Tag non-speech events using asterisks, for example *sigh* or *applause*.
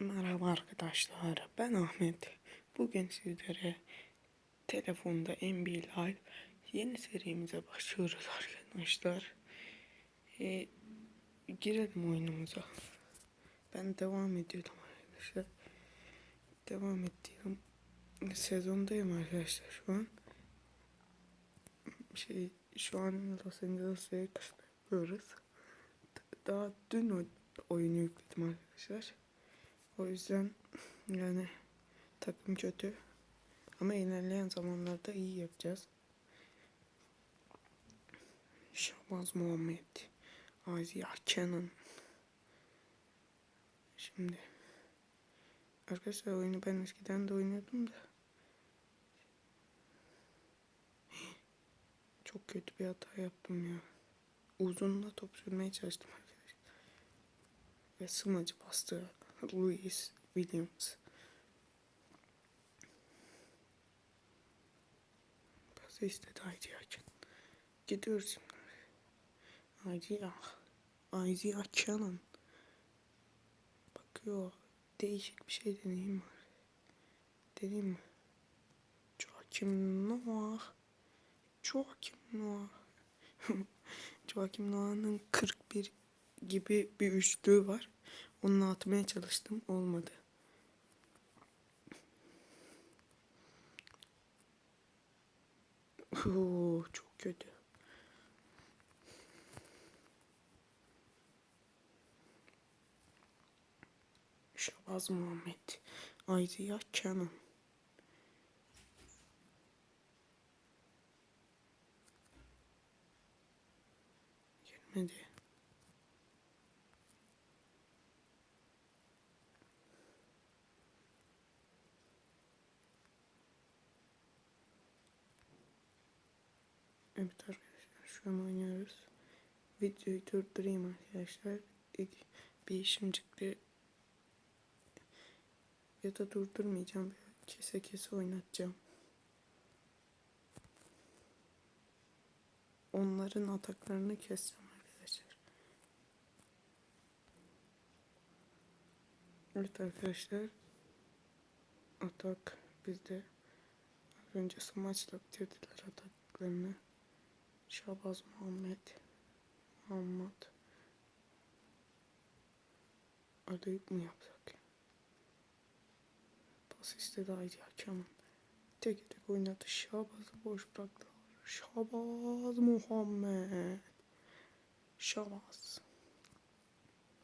Merhaba arkadaşlar, ben Ahmet. Bugün sizlere telefonda MB Live yeni serimize başlıyoruz *laughs* arkadaşlar. Ee, girelim oyunumuza. Ben devam ediyordum arkadaşlar. Devam ettiğim sezondayım arkadaşlar şu an. Şey, şu an Los Angeles Lakers'ta yapıyoruz. Daha dün oyunu yükledim arkadaşlar. O yüzden yani takım kötü. Ama ilerleyen zamanlarda iyi yapacağız. Şahbaz Muhammed. Aziya Kenan. Şimdi. Arkadaşlar oyunu ben eskiden de oynuyordum da. *gasps* Çok kötü bir hata yaptım ya. Uzunla top sürmeye çalıştım arkadaşlar. Ve sımacı bastı. Louis Williams. Pası istedi Ayci Açın. Gidiyoruz şimdi. Ayci ah. Ayci Açan'ın. Bakıyor. Değişik bir şey deneyeyim mi? Deneyeyim mi? Joachim Noah. Joachim Noah. *laughs* Joachim Noah'nın 41 gibi bir üçlüğü var. Onunla atmaya çalıştım. Olmadı. Oo, çok kötü. Şabaz Muhammed. Ayziya Canon. Gelmedi. Evet arkadaşlar şu an oynuyoruz. Videoyu durdurayım arkadaşlar. İlk bir işim çıktı. Ya da durdurmayacağım. Kese kese oynatacağım. Onların ataklarını keseceğim arkadaşlar. Evet arkadaşlar. Atak bizde. Az önce smaçla bitirdiler ataklarını. Şabaz Muhammed. Muhammed. Arayıp mı yapsak? Pas istedi Aydi Hakemin. Tek tek oynadı. Şabaz'ı boş bıraktılar. Şabaz Muhammed. Şabaz.